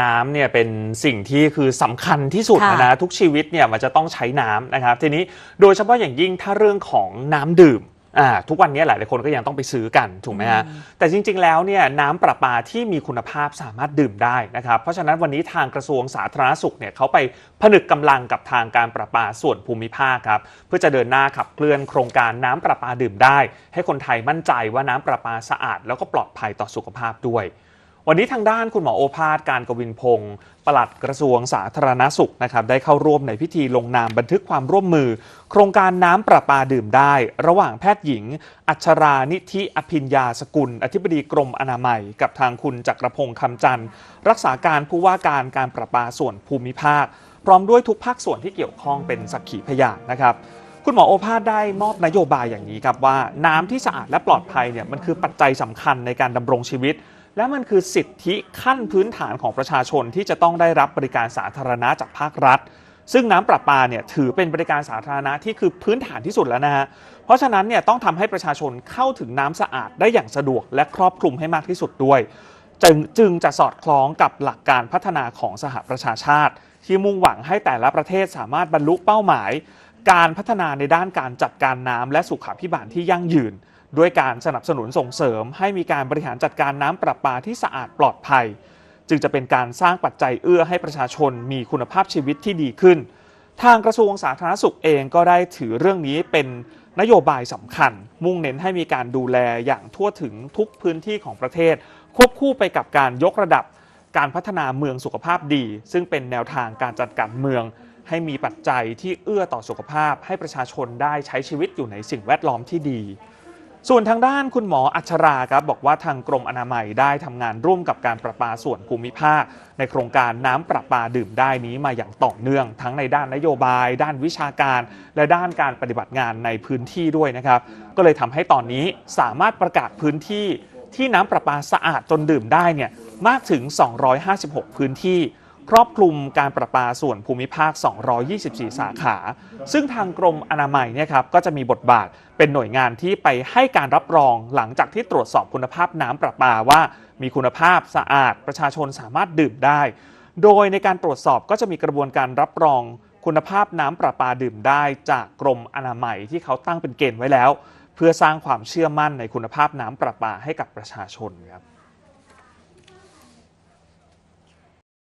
น้ำเนี่ยเป็นสิ่งที่คือสำคัญที่สุดค่ะนะ ทุกชีวิตเนี่ยมันจะต้องใช้น้ำนะครับ ทีนี้โดยเฉพาะอย่างยิ่งถ้าเรื่องของน้ำดื่มอ่าทุกวันนี้หลายๆคนก็ยังต้องไปซื้อกันถูกไหมฮะแต่จริง ๆ แล้วเนี่ยน้ำประปาที่มีคุณภาพสามารถดื่มได้นะครับ เพราะฉะนั้นวันนี้ทางกระทรวงสาธารณสุขเนี่ยเขาไปผนึกกำลังกับทางการประปาส่วนภูมิภาคครับเพื่อจะเดินหน้าขับเคลื่อนโครงการน้ำประปาดื่มได้ ให้คนไทยมั่นใจว่าน้ำประปาสะอาด แล้วก็ปลอดภัยต่อสุขภาพด้วย วันนี้ทางด้านคุณหมอโอภาสการกวินพงศ์ปลัดกระทรวงสาธารณสุขนะครับได้เข้าร่วมในพิธีลงนามบันทึกความร่วมมือ โครงการน้ำประปาดื่มได้ ระหว่างแพทย์หญิง อัชรานิธิอภิญญาสกุล อธิบดีกรมอนามัย กับทางคุณจักรพงศ์คำจันทร์ รักษาการผู้ว่าการการประปาส่วนภูมิภาค พร้อมด้วยทุกภาคส่วนที่เกี่ยวข้องเป็นสักขีพยานนะครับคุณหมอโอภาสได้มอบนโยบายอย่างนี้ครับว่า น้ำที่สะอาดและปลอดภัยเนี่ยมันคือปัจจัยสำคัญในการดำรงชีวิต และมันคือสิทธิขั้นพื้นฐานของประชาชนที่จะต้องได้รับบริการสาธารณะจากภาครัฐ ซึ่งน้ำประปาเนี่ยถือเป็นบริการสาธารณะที่คือพื้นฐานที่สุดแล้วนะฮะ เพราะฉะนั้นเนี่ยต้องทำให้ประชาชนเข้าถึงน้ำสะอาดได้อย่างสะดวกและครอบคลุมให้มากที่สุดด้วย จึงจึงจะสอดคล้องกับหลักการพัฒนาของสหประชาชาติ ที่มุ่งหวังให้แต่ละประเทศสามารถบรรลุเป้าหมาย การพัฒนาในด้านการจัดการน้ำและสุขาภิบาลที่ยั่งยืน ด้วยการสนับสนุนส่งเสริม ให้มีการบริหารจัดการน้ำประปาที่สะอาดปลอดภัย จึงจะเป็นการสร้างปัจจัยเอื้อให้ประชาชนมีคุณภาพชีวิตที่ดีขึ้น ทางกระทรวงสาธารณสุขเองก็ได้ถือเรื่องนี้เป็นนโยบายสำคัญ มุ่งเน้นให้มีการดูแลอย่างทั่วถึงทุกพื้นที่ของประเทศ ควบคู่ไปกับการยกระดับ การพัฒนาเมืองสุขภาพดี ซึ่งเป็นแนวทางการจัดการเมือง ให้มีปัจจัยที่เอื้อต่อสุขภาพ ให้ประชาชนได้ใช้ชีวิตอยู่ในสิ่งแวดล้อมที่ดี ส่วนทางด้านคุณหมออัชราครับบอกว่าทางกรมอนามัยได้ทำงานร่วมกับการประปาส่วนภูมิภาค ในโครงการน้ำประปาดื่มได้นี้มาอย่างต่อเนื่อง ทั้งในด้านนโยบาย ด้านวิชาการ และด้านการปฏิบัติงานในพื้นที่ด้วยนะครับ ก็เลยทำให้ตอนนี้สามารถประกาศพื้นที่ที่น้ำประปาสะอาดจนดื่มได้เนี่ยมากถึง 256 พื้นที่ ครอบคลุมการประปาส่วนภูมิภาค 224 สาขา ซึ่งทางกรมอนามัยเนี่ยครับก็จะมีบทบาทเป็นหน่วยงานที่ไปให้การรับรองหลังจากที่ตรวจสอบคุณภาพน้ำประปาว่า มีคุณภาพสะอาดประชาชนสามารถดื่มได้ โดยในการตรวจสอบก็จะมีกระบวนการรับรองคุณภาพน้ำประปาดื่มได้จากกรมอนามัยที่เขาตั้งเป็นเกณฑ์ไว้แล้ว เพื่อสร้างความเชื่อมั่นในคุณภาพน้ำประปาให้กับประชาชนครับ